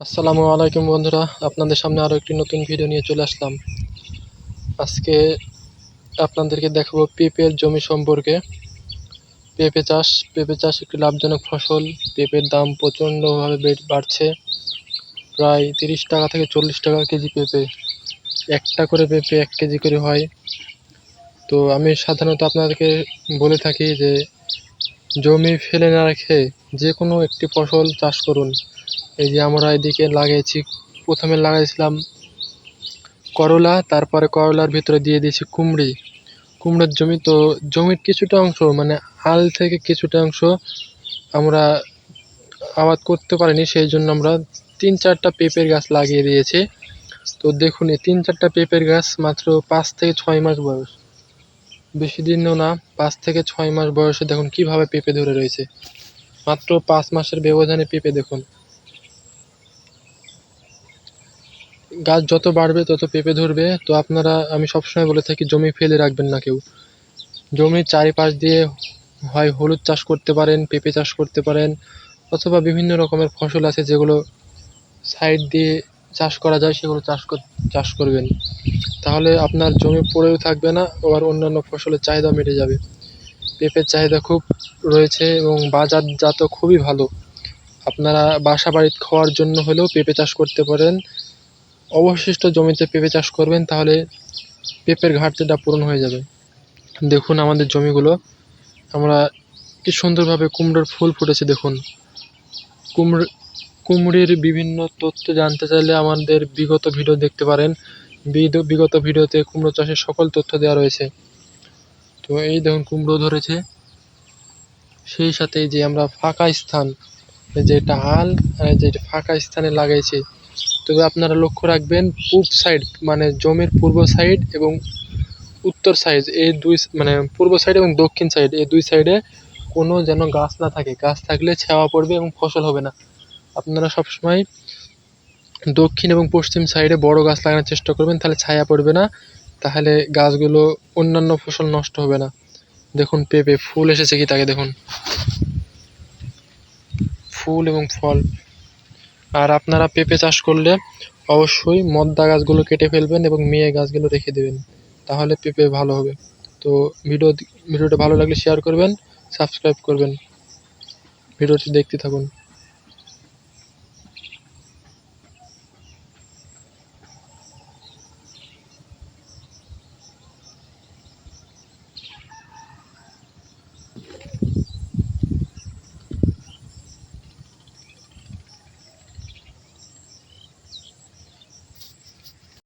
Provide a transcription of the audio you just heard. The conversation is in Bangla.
আসসালামু আলাইকুম বন্ধুরা, আপনাদের সামনে আরও একটি নতুন ভিডিও নিয়ে চলে আসলাম। আজকে আপনাদেরকে দেখাবো পেঁপের জমি সম্পর্কে। পেঁপে চাষ পেঁপে চাষ একটি লাভজনক ফসল। পেঁপের দাম প্রচণ্ডভাবে বেড়ে- বাড়ছে। প্রায় তিরিশ টাকা থেকে চল্লিশ টাকা কেজি পেঁপে। একটা করে পেঁপে এক কেজি করে হয়। তো আমি সাধারণত আপনাদেরকে বলে থাকি যে জমি ফেলে না রেখে যে কোনো একটি ফসল চাষ করুন। এই যে আমরা এদিকে লাগিয়েছি প্রথমে লাগাইছিলাম করলা, তারপরে করলার ভিতরে দিয়ে দিয়েছি কুমড়ি। কুমড়োর জমি তো জমির কিছুটা অংশ মানে হাল থেকে কিছুটা অংশ আমরা আবাদ করতে পারিনি, সেই জন্য আমরা তিন চারটা পেঁপের গাছ লাগিয়ে দিয়েছি। তো দেখুন, এই তিন চারটা পেঁপের গাছ মাত্র পাঁচ থেকে ছয় মাস বয়স। বেশি দিনও না, পাঁচ থেকে ছয় মাস বয়সে দেখুন কীভাবে পেঁপে ধরে রয়েছে। মাত্র পাঁচ মাসের ব্যবধানে পেঁপে দেখুন। গাছ যত বাড়বে, তত পেঁপে ধরবে। তো আপনারা, আমি সবসময় বলে থাকি, জমি ফেলে রাখবেন না কেউ। জমির চারিপাশ দিয়ে হয় হলুদ চাষ করতে পারেন, পেঁপে চাষ করতে পারেন, অথবা বিভিন্ন রকমের ফসল আছে যেগুলো সাইড দিয়ে চাষ করা যায়, সেগুলো চাষ চাষ করবেন। তাহলে আপনার জমি পড়েও থাকবে না, আবার অন্যান্য ফসলের চাহিদা মিটে যাবে। পেঁপের চাহিদা খুব রয়েছে এবং বাজারজাত খুবই ভালো। আপনারা বাসা বাড়িতে খাওয়ার জন্য হলেও পেঁপে চাষ করতে পারেন। অবশিষ্ট জমিতে পেঁপে চাষ করবেন, তাহলে পেঁপের ঘাটতিটা পূরণ হয়ে যাবে। দেখুন আমাদের জমিগুলো। আমরা কি সুন্দরভাবে কুমড়োর ফুল ফুটেছে, দেখুন। কুমড়ো কুমড়ির বিভিন্ন তথ্য জানতে চাইলে আমাদের বিগত ভিডিও দেখতে পারেন। বিগত ভিডিওতে কুমড়ো চাষের সকল তথ্য দেওয়া রয়েছে। তো এই দেখুন, কুমড়ো ধরেছে। সেই সাথে যে আমরা ফাঁকা স্থান, এই যে এটা হাল, আর এই যে এটা ফাঁকা স্থানে লাগাইছি। তবে আপনারা লক্ষ্য রাখবেন পূব সাইড মানে জমির পূর্ব সাইড এবং উত্তর সাইড, এই দুই মানে পূর্ব সাইড এবং দক্ষিণ সাইড, এই দুই সাইডে কোনো যেন গাছ না থাকে। গাছ থাকলে ছাওয়া পড়বে এবং ফসল হবে না। আপনারা সবসময় দক্ষিণ এবং পশ্চিম সাইডে বড় গাছ লাগানোর চেষ্টা করবেন, তাহলে ছায়া পড়বে না। তাহলে গাছগুলো অন্যান্য ফসল নষ্ট হবে না। দেখুন পেঁপে, ফুল এসেছে কি তাকে দেখুন। ফুল এবং ফল। আর আপনারা পেঁপে চাষ করলে অবশ্যই মদ্দা গাছগুলো কেটে ফেলবেন এবং মেয়ে গাছগুলো রেখে দেবেন। তাহলে পেঁপে ভালো হবে। তো ভিডিও ভিডিওটা ভালো লাগলে শেয়ার করবেন সাবস্ক্রাইব করবেন। ভিডিওটি দেখতে থাকুন।